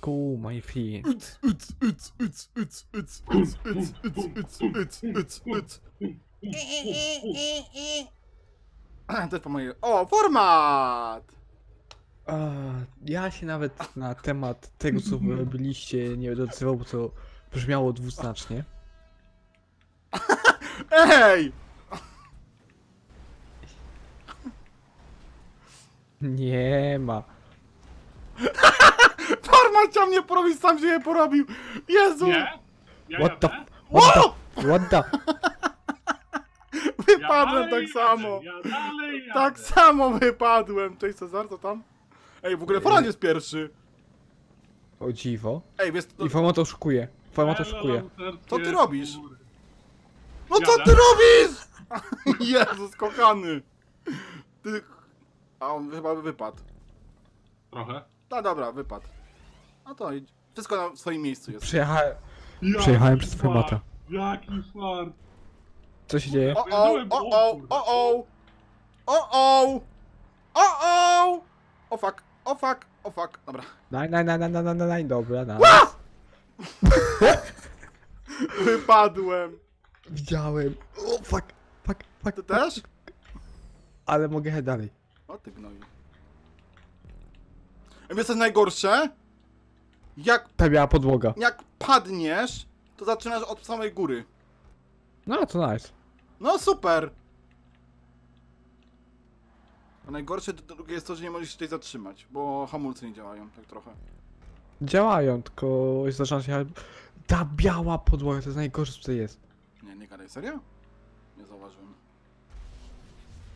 Go, my friend. Uc, uc, uc, uc, uc, uc, uc, uc, uc, uc, uc, uc. To jest po mojej... O, format! Ja się nawet na temat tego, co wy robiliście, nie będę odzywał, bo to brzmiało dwuznacznie. Ej! Nie ma. Format chciał mnie porobić, sam się je porobił! Jezu! Nie? Ja What the... jadę? What the... What the... Wypadłem ja tak dalej samo! Jadę, ja dalej jadę. Tak samo wypadłem! Cześć Cezar, co tam? Ej, w ogóle format jest pierwszy! O dziwo. Ej, wiesz... To... I format oszukuje. Format oszukuje. Hello, Co ty robisz? No co Jadę. ty robisz?! Jezus, kochany! Ty... A on chyba wypadł. Trochę. No dobra, wypadł. No to idź. Wszystko na swoim miejscu jest. Przyjechałem... Jaki Przejechałem przez fart, formata. Jaki fart. Co się dzieje? O o, o o, o o, o o, o o, o fuck, o fuck, o fuck, dobra. Naj, naj, naj, naj, naj, naj, naj, dobra, naj. Wypadłem. Widziałem. O, fuck, fuck, fuck. Ty też? Ale mogę jechać dalej. O ty gnoju. Wiesz co jest najgorsze? Jak, Ta biała podłoga. jak padniesz, to zaczynasz od samej góry. No, to nice. No super! A najgorsze drugie jest to, że nie możesz się tutaj zatrzymać, bo hamulce nie działają, tak trochę. Działają, tylko zaczyna się... Ta biała podłoga, to jest najgorsze, co tutaj jest. Nie, nie gadaj, serio? Nie zauważyłem.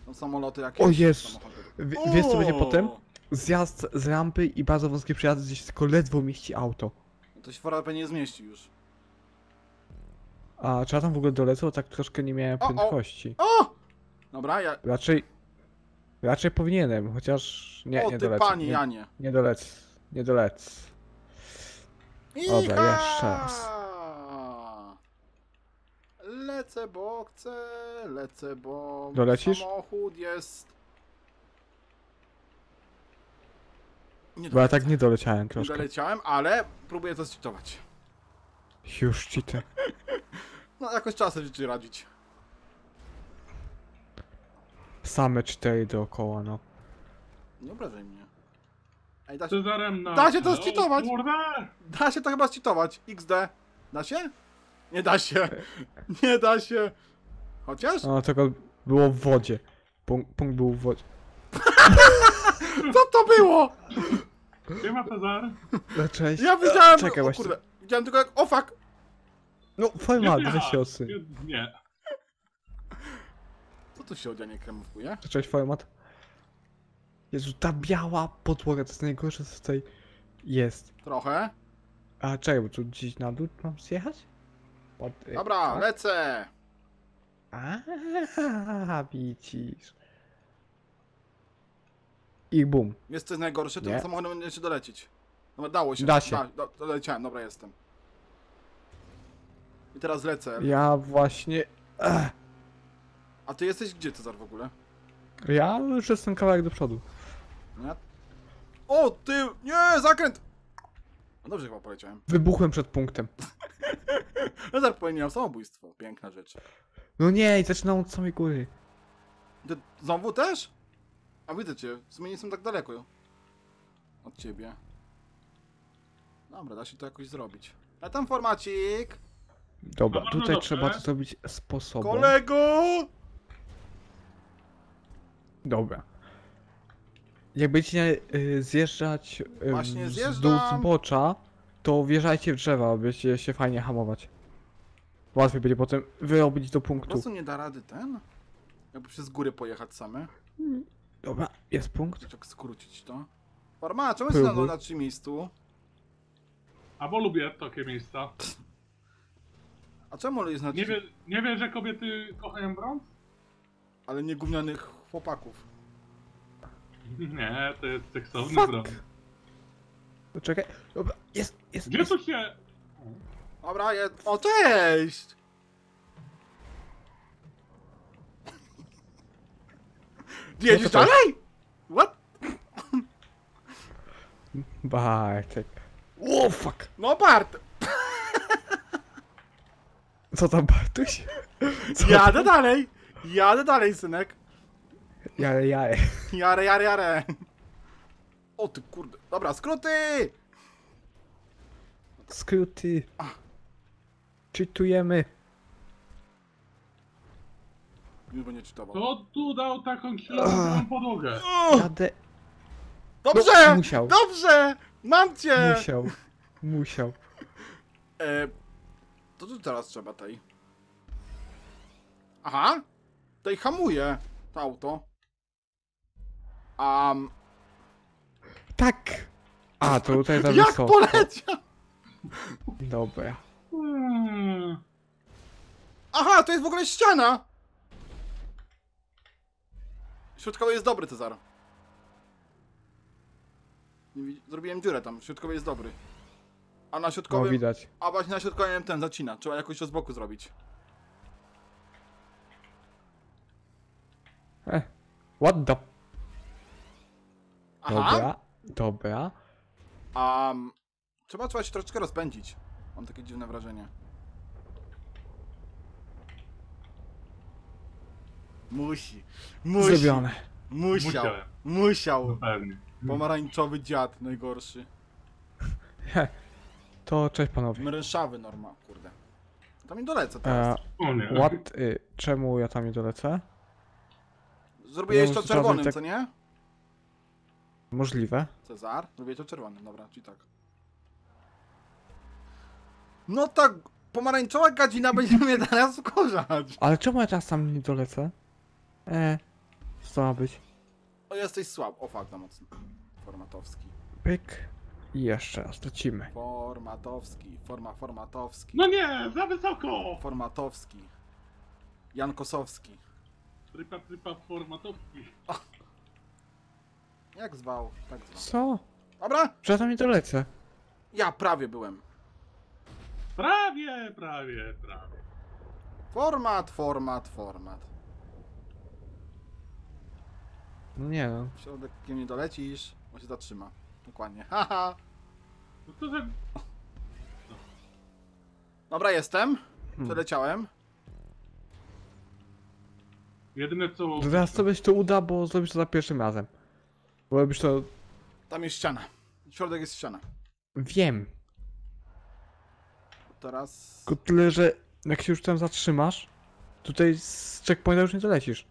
Są samoloty jakieś. O. Wie, wiesz co będzie potem? Zjazd z rampy i bardzo wąskie przejazdy, gdzie się tylko ledwo mieści auto. To się pewnie nie zmieści już. A czy ja tam w ogóle dolecę, bo tak troszkę nie miałem O, o. prędkości. O! Dobra, ja... Raczej... Raczej powinienem, chociaż nie, o nie ty dolecę. panie nie, Janie. nie dolecę. Nie dolecę. Dobra, jeszcze raz. Lecę, bo chcę, lecę, bo Dolecisz? samochód jest... Nie Bo ja tak nie doleciałem Nie troszkę. doleciałem, ale próbuję to zczytować. Już cheater. No jakoś czasem życzy radzić. Same cztery dookoła, no. Nie obrażaj mnie. Ej, da się. Da się to O, zcheatować. Da się to chyba zczytować. XD. Da się? Nie da się. Nie da się. Chociaż? No tylko było w wodzie. Punkt, punkt był w wodzie. Co to było? Nie ma Cezar. No, Cześć. Ja widziałem... Czekaj, o właśnie. kurde. Widziałem tylko jak... O fuck! No, format, Nie, weź się osy. nie, Nie. Co tu się odzianie kremówkuje? Cześć, format. Jezu, ta biała podłoga to jest najgorsze, co tutaj jest. Trochę. A czekaj, bo tu gdzieś na dół mam zjechać? Pod, Dobra, tak? lecę. A, widzisz. I bum. Jest najgorsze? Tym Nie. samochodem będzie się dolecieć. Dobra, dało się. Da się. Da, do, doleciałem, dobra jestem. I teraz lecę. Ja właśnie... Ech, A ty jesteś gdzie, Cezar, w ogóle? ja już jestem kawałek do przodu. Nie? O, ty! Nie, zakręt! No dobrze chyba poleciałem. Wybuchłem przed punktem. Cezar popełnił samobójstwo. Piękna rzecz. No nie, i zaczynam od samej góry. Ty znowu też? A widzę cię, w sumie nie jestem tak daleko. Od ciebie. Dobra, da się to jakoś zrobić. A tam formacik! Dobra, No, no tutaj dobrze. trzeba to zrobić sposobem. Kolego! Dobra. Jak będziecie y, zjeżdżać y, Właśnie z dół zbocza, to wjeżdżajcie w drzewa, będziecie się fajnie hamować. Łatwiej będzie potem wyrobić do Po punktu. prostu nie da rady ten? Jakby przez górę pojechać same. Dobra, jest punkt. Jak skrócić to? Forma, czemu jest na, Próbuj. na trzecim miejscu? A bo lubię takie miejsca. A czemu jest na Nie, wie, nie wiesz, że kobiety kochają brąz? Ale nie gównianych chłopaków. Nie, to jest seksowny Fuck. brąz. Czekaj. Dobra, jest, jest, Gdzie jest. tu się... Dobra, jest... O, cześć! Jedziesz cześć. dalej? What? Bartek. O fuck! No Bart! Co tam Bartuś? Co? Jadę dalej! Jadę dalej, synek. Jare, jare. Jare, jare, jare. O ty kurde. Dobra, skróty! Skróty. Czytujemy. Już będzie czytował. To tu dał taką kilometrową podłogę. Jadę. Dobrze! No, musiał. Dobrze! Mam cię! Musiał. Musiał. E, to tu teraz trzeba tej. Aha! Tej hamuje to auto. Um, Tak! A, to tutaj za jak wysoko. poleciał? Dobra. Hmm. Aha, to jest w ogóle ściana! Środkowy jest dobry, Cezar. Zrobiłem dziurę tam, środkowy jest dobry. A na No środkowym... widać. A właśnie na środkowym ten zacina. Trzeba jakoś to z boku zrobić. Eh. What the... Aha! Dobra. Dobra. Um, trzeba, trzeba się troszeczkę rozpędzić. Mam takie dziwne wrażenie. Musi. Musi. Zrobione. Musiał. Musiałem. Musiał. No pewnie. Pomarańczowy dziad, najgorszy. He. To cześć panowie. Mręszawy norma, kurde. Tam nie dolecę E, teraz. What? Y, czemu ja tam nie dolecę? Zrobię jeszcze czerwonym, tak- co nie? Możliwe. Cezar? Zrobię to czerwonym, dobra, czyli tak. No tak, pomarańczowa gadzina będzie mnie teraz wkurzać. Ale czemu ja teraz tam nie dolecę? E, co ma być? O, jesteś słab. O, fakt, za mocno. Formatowski. Pyk. I jeszcze raz lecimy. Formatowski. Forma, formatowski. No nie, za wysoko! Formatowski. Jan Kosowski. Trypa, trypa, formatowski. Jak zwał? Tak zwał. Co? Dobra, ja tam nie dolecę. ja prawie byłem. Prawie, prawie, prawie. Format, format, format. No nie no. Środkiem nie dolecisz, bo się zatrzyma. Dokładnie. Haha. No to że... Dobra, jestem. Hmm. Przeleciałem. Jedyne co... Teraz to byś to uda, bo zrobisz to za pierwszym razem. Bo robisz to... Tam jest ściana. Środek jest ściana. Wiem. Teraz... Tylko tyle, że jak się już tam zatrzymasz, tutaj z checkpointa już nie dolecisz.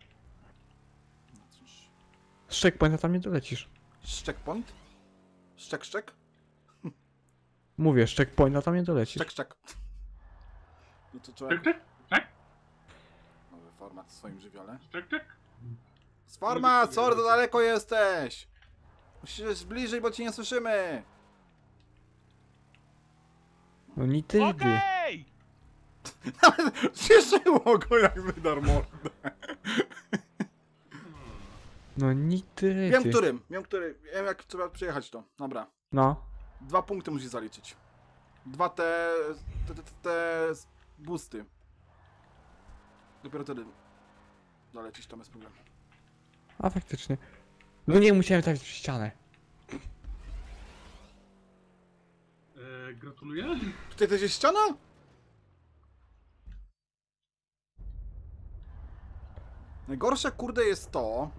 Z checkpointa tam nie dolecisz. Checkpoint? Szczek, szczek? Mówię, z checkpointa tam nie dolecisz. Szczek, szczek. No to trzeba... Czek, czek, Nowy format w swoim żywiole. czek, czek. Z format, sorry, to daleko jesteś! Musisz zbliżyć, bo cię nie słyszymy! No nie ty. Okej! Cieszyło go, jak wydar mordę. No nie ty. Wiem, którym, wiem, który, wiem, jak trzeba przyjechać to. Dobra. No. Dwa punkty musisz zaliczyć. Dwa te, te, te, te boosty. Dopiero wtedy dolecisz, to bez problemu. A faktycznie. No nie, musiałem trafić w ścianę. E, gratuluję. Tutaj też jest ściana? Najgorsze, kurde, jest to,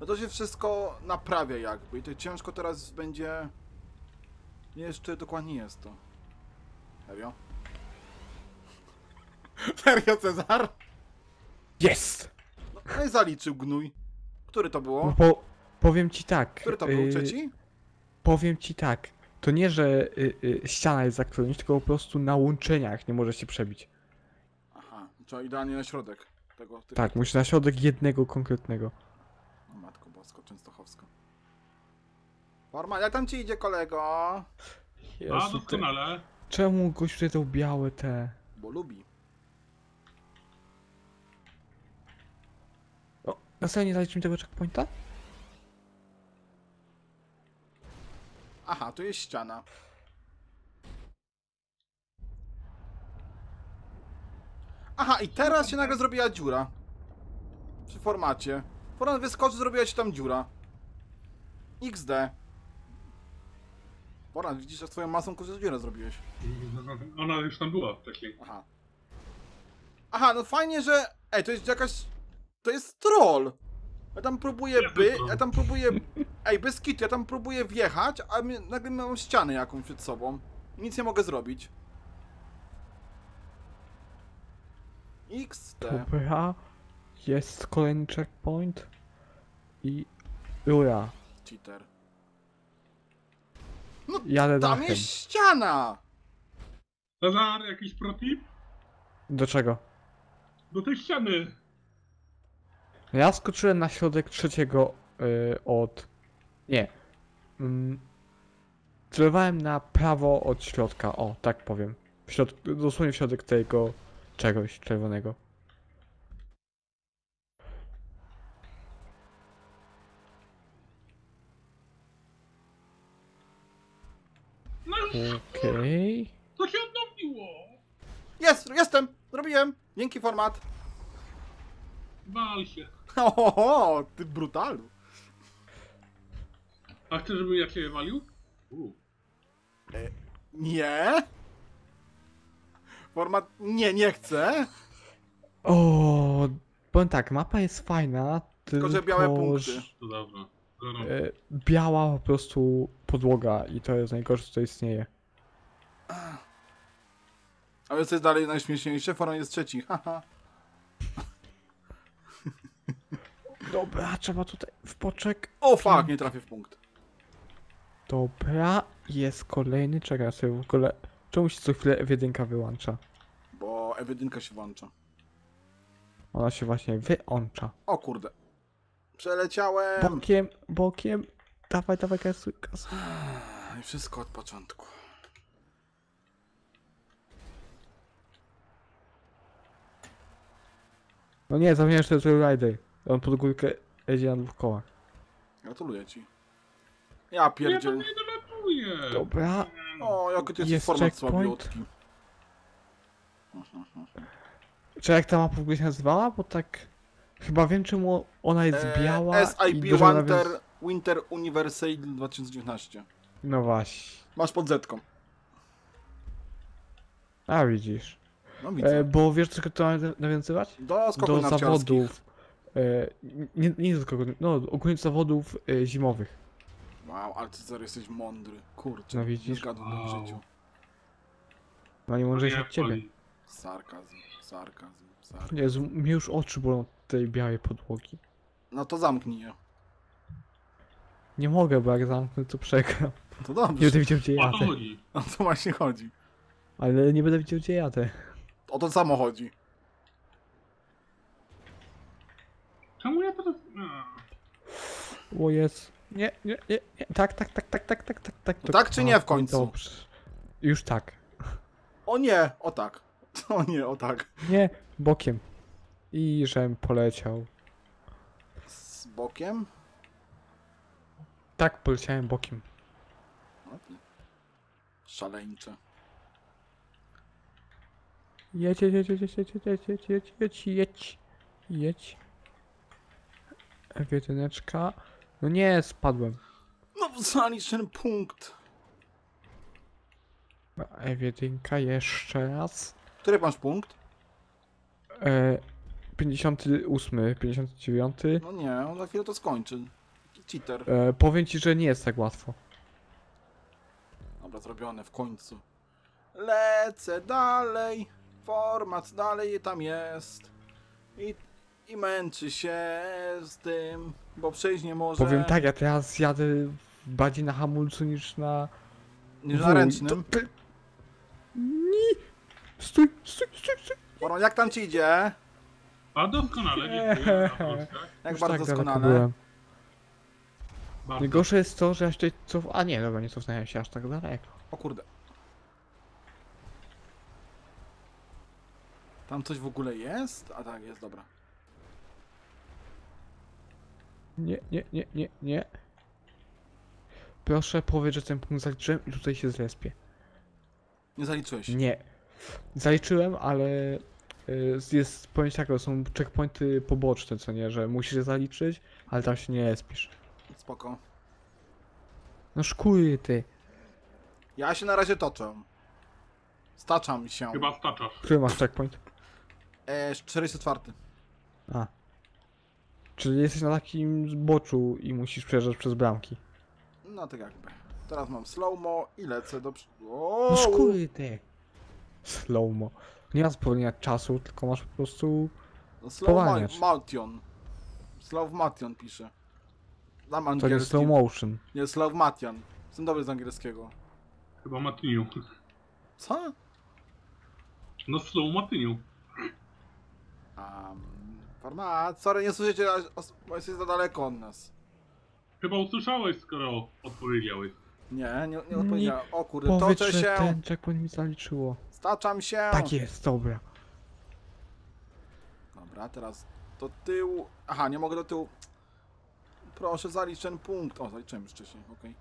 że to się wszystko naprawia jakby i to ciężko teraz będzie... Nie jeszcze dokładnie jest to. Serio? Serio, Cezar? Jest! No, no zaliczył gnój. Który to No było? po, powiem ci tak. Który to był? y, Trzeci? Powiem ci tak. To nie, że y, y, ściana jest zaklonić, tylko po prostu na łączeniach nie może się przebić. Aha, trzeba idealnie na środek tego. Tego. Tak, musisz na środek jednego konkretnego. Matko Bosko, Częstochowsko. Forma, jak tam ci idzie, kolego? A, Jezu, te, doskonale. czemu gość tutaj tą białe te... Bo lubi. O, na serio nie zaliczymy tego checkpointa? Aha, tu jest ściana. Aha, i teraz się nagle zrobiła dziura. Przy formacie. Format wyskoczy, zrobiła się tam dziura. XD. Boran, widzisz, że swoją masą kurde dziurę zrobiłeś. Ona już tam była wcześniej. Aha. Aha, no fajnie, że... Ej, to jest jakaś... To jest troll! Ja tam próbuję by... Ja tam próbuję... Ej, bez kitu, ja tam próbuję wjechać, a my, nagle mam ścianę jakąś przed sobą. Nic nie mogę zrobić. XT. Dobra. Jest kolejny checkpoint. I... Ura. Cheater. Jadę Tam dachem. jest ściana! Cezar, jakiś protip? Do czego? Do tej ściany. Ja skoczyłem na środek trzeciego y, od... Nie. Mm, celowałem na prawo od środka, o, tak powiem. W środku, dosłownie w środek tego czegoś czerwonego. Okej. to się odnowiło. Jest, jestem! Zrobiłem! Dzięki format. Wal się. Ohoho, ty brutalu. A chcesz, żebym ja cię walił? U. Nie? Format, nie, nie chcę. O, powiem tak, mapa jest fajna, tylko, że białe punkty. To dobra. Zero. E, biała po prostu podłoga i to jest najgorsze co istnieje. A więc co jest dalej najśmieszniejsze? Format jest trzeci, haha. Dobra, trzeba tutaj w poczek. O fuck, nie trafię w punkt. Dobra, jest kolejny, czekaj ja sobie w ogóle... Czemu się co chwilę F1 wyłącza? Bo ewidynka się włącza. Ona się właśnie wyłącza. O kurde. Przeleciałem. Bokiem, bokiem. Dawaj, dawaj, kasuj, kasuj. I wszystko od początku. No nie, zapomniałem, że to jest Rider. On pod górkę jedzie na dwóch kołach. Gratuluję ci. Ja Ja tam pierdziel. nie dolatuję. Dobra, O, jaki to jest, Jest format checkpoint. słabiutki. czy jak ta mapa w ogóle się nazywała? Bo tak... Chyba wiem czemu ona jest biała E, SIP i dużo Winter, nawiąz- Winter Universal 2019. No właśnie. Masz pod zetką. A widzisz. No widzę. E, bo wiesz, co to nawiązywać? Do do zawodów. E, nie, nie do skoku, no ogólnie do zawodów e, zimowych. Wow, ale ty zaraz jesteś mądry. Kurczę, No nie widzisz? zgadłbym w Wow. życiu. No nie może Nie od ciebie. Sarkazm, sarkazm, sarkazm. Jezu, mnie już oczy bolą od tej białej podłogi. No to zamknij je. Nie mogę, bo jak zamknę, to przegram. To Nie dobrze. będę widział, gdzie O to jadę. chodzi. O to właśnie chodzi. Ale nie będę widział, gdzie jadę. O to samo chodzi. Czemu ja teraz... A. O jest. Nie, nie, nie, nie. Tak, tak, tak, tak, tak, tak, tak, tak. To tak czy nie w końcu? Dobrze. Już tak. O nie, o tak. O nie, o tak. Nie, bokiem. I żem poleciał. Z bokiem? Tak, poleciałem bokiem. No ty. Szaleńcze. Jedź, jedź, jedź, jedź, jedź, jedź, jedź, jedź, jedź, jedź, jedź, jedź. F1. No nie, spadłem. No zalicz ten punkt. F1 jeszcze raz. Który masz punkt? E, 58, 59. No nie, on za chwilę to skończy. Cheater. E, powiem ci, że nie jest tak łatwo. Dobra, zrobione w końcu. Lecę dalej. Format dalej tam jest. I, I męczy się z tym, bo przejść nie może. Powiem tak, ja teraz jadę bardziej na hamulcu niż na... Nie W. na ręcznym. To-! Stój, stój, stój, stój! Boron, jak tam ci idzie? A doskonale, dziękuję. na Polskę. Jak Już bardzo tak daleko doskonale. byłem. Bardzo. Najgorsze jest to, że ja jeszcze cof... A nie, dobra, nie cofnąłem się aż tak daleko. O kurde. Tam coś w ogóle jest? A tak, jest, dobra. Nie, nie, nie, nie, nie. Proszę powiedz, że ten punkt zaliczyłem i tutaj się zrespię. Nie zaliczyłeś. Nie. Zaliczyłem, ale y, jest, powiem ci tak, to są checkpointy poboczne, co nie, że musisz je zaliczyć, ale tam się nie respisz. Spoko. No szkury ty. Ja się na razie toczę. Staczam się. Chyba staczasz. Który masz checkpoint? E, 404. A. Czyli jesteś na takim zboczu i musisz przejeżdżać przez bramki. No tak jakby. Teraz mam slow-mo i lecę do... przy- No O, skurde. Slowmo. Nie ma spowolnienia czasu, tylko masz po prostu... no slow motion. Slow motion pisze. Znam To nie angielski. slow motion. Nie, slow motion. Jestem dobry z angielskiego. Chyba Matyniu. Co? No slow Matyniu. Um, format, sorry, nie słyszycie, bo jesteś za daleko od nas. Chyba usłyszałeś, skoro odpowiedziałeś. Nie, nie, nie odpowiedziałem. O kurde, Powiedz, toczę że się, ten checkpoint mi zaliczyło. Staczam się. Tak jest, dobra. Dobra, teraz do tyłu. Aha, nie mogę do tyłu. Proszę, zalicz ten punkt. O, zaliczyłem już wcześniej, okej.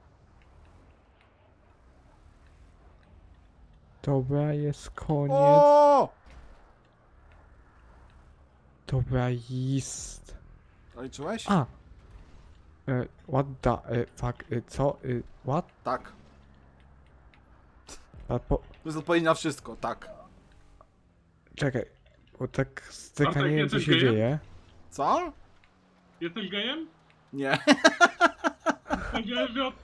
Dobra, jest koniec. O! Dobra, jest. Zaliczyłeś? A! E, what the e, fuck, e, co? E, what? Tak. A po... To jest odpowiedź na wszystko, tak. Czekaj, bo tak styka Bartek, nie wiem co jesteś się gejem? dzieje. Co? Jesteś gejem? Nie, Powiedziałeś, że, od...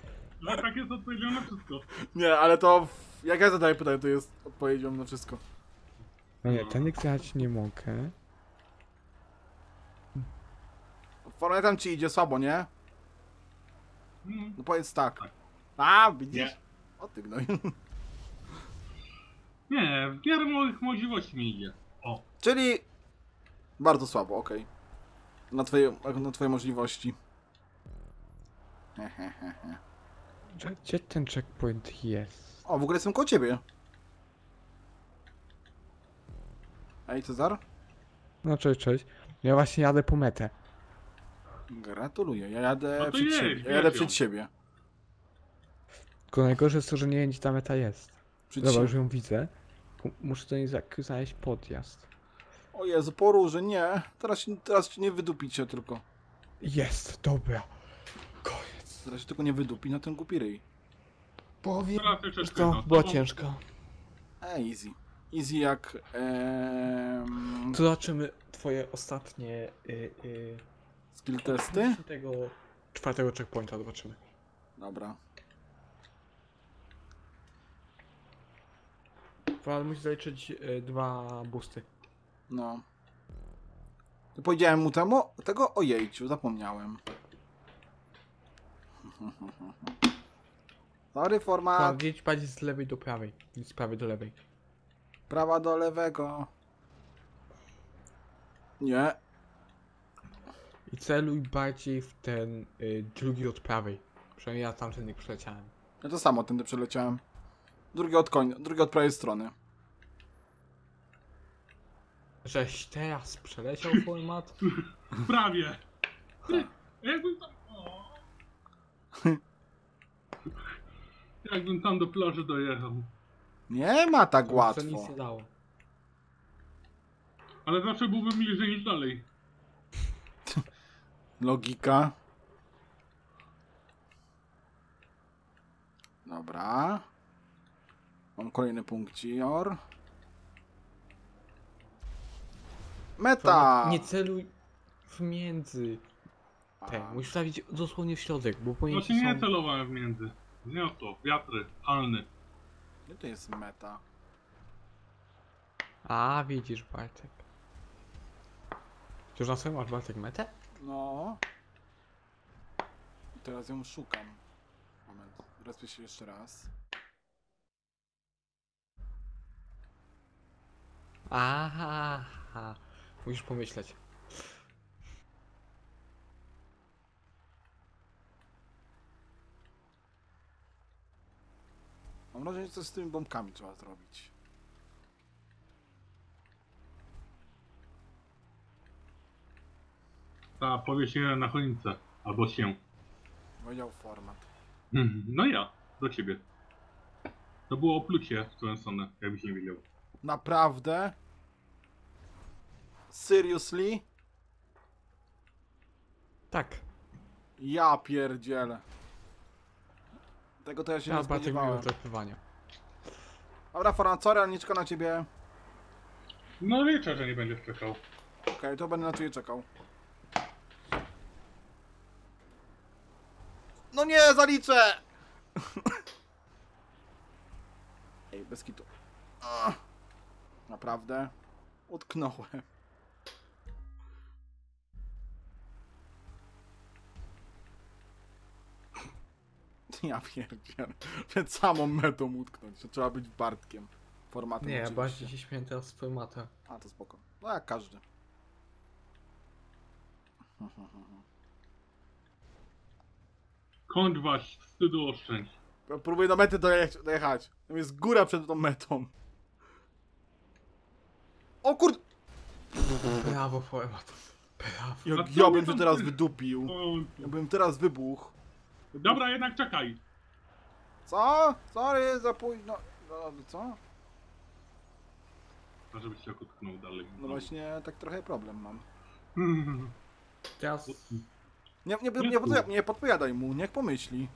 że tak jest odpowiedzią na wszystko. nie, ale to. w- Jak ja zadaję pytanie, to jest odpowiedzią na wszystko. No nie, ten grać nie mogę. Formatem ci idzie słabo, nie? Mm. No powiedz tak. A, widzisz? Nie. O ty gnoj. Nie, w miarę moich możliwości mi idzie. O, Czyli bardzo słabo, okej. Na twoje, na twoje możliwości. Gdzie, gdzie ten checkpoint jest? O, w ogóle jestem koło ciebie. Ej, Cezar? No cześć, cześć. Ja właśnie jadę po metę. Gratuluję, ja jadę No to przed jedź, siebie. Ja jadę jedź ją. przed siebie. Tylko najgorsze jest to, że nie wiem gdzie ta meta jest. Przed Dobra, już siebie. ją widzę. Muszę do niej znaleźć podjazd. O Jezu, poróży, nie. Teraz, teraz nie wydupicie tylko. Jest, dobra. Koniec. Teraz się tylko nie wydupi na ten głupi ryj. Powiem, teraz że to no, była to- ciężka. E, easy. Easy jak... Em, To zobaczymy twoje ostatnie y, y, skill testy? tego czwartego checkpointa zobaczymy. Dobra. Ale musisz zaliczyć y, dwa boosty. No. Powiedziałem mu temu, tego o jejciu, zapomniałem. Sorry, format. A wiedź bardziej z lewej do prawej, z prawej do lewej. Prawa do lewego. Nie. I celuj bardziej w ten y, drugi od prawej. Przynajmniej ja tamtędy przeleciałem. Ja to samo tędy przeleciałem. Drugi od koń, drugi od prawej strony. Żeś teraz przeleciał format? Prawie. Jakbym tam... O. Jakbym tam do plaży dojechał. Nie ma tak To łatwo. nic nie dało. Ale zawsze byłbym bliżej niż dalej. Logika. Dobra. Mam kolejny punkcior. Meta! Nie celuj w między. Ten, A, musisz stawić dosłownie w środek, bo pojęcie Właśnie nie są... celowałem w między. Gniotło, wiatry, halny. Gdzie to jest meta? A, widzisz Bartek. Czy już na swoim masz Bartek metę? No. Teraz ją szukam. Moment. Respię się jeszcze raz. Aha, musisz pomyśleć. Mam wrażenie, że coś z tymi bombkami trzeba zrobić. Ta powiesiła na choince. Albo się. Powiedział format. Mhm, No ja, do ciebie. To było oplucie w twoją stronę, jakbyś nie wiedział. Naprawdę? Seriously? Tak. Ja pierdzielę. Tego to ja się Ja nie miło spodziewałem. trepywania. Dobra, Foran, sorry, ale nie czeka na ciebie. No liczę, że nie będziesz czekał. Okej, to będę na ciebie czekał. No nie, zaliczę! Ej, bez kitu. Naprawdę? Utknąłem. Ja pierdzielę. Przed samą metą utknąć. To trzeba być Bartkiem. Formatem Nie, ja oczywiście. bardziej się śmieję teraz z formata. A, to spoko. No jak każdy. Kąt was wstydu oszczędź. Próbuję do mety dojech- dojechać. Tam jest góra przed tą metą. O kurde! Brawo format. Brawo. Ja, ja bym tu tam teraz wydupił. Ja bym teraz wybuchł. Dobra, jednak czekaj. Co? Sorry, za późno. No, co? A żebyś się utknął dalej. No właśnie, tak trochę problem mam. Teraz Nie, nie, nie, nie, podpowiadaj, nie podpowiadaj mu, niech pomyśli.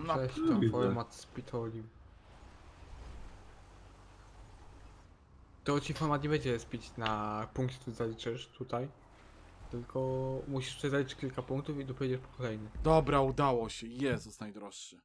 No, cześć, no, tam widzę. format spitolił. To ci format nie będzie spić na punkt, który zaliczysz tutaj. Tylko musisz zaliczyć kilka punktów i dopowiedzieć po kolejny. dobra, udało się. Jezus najdroższy.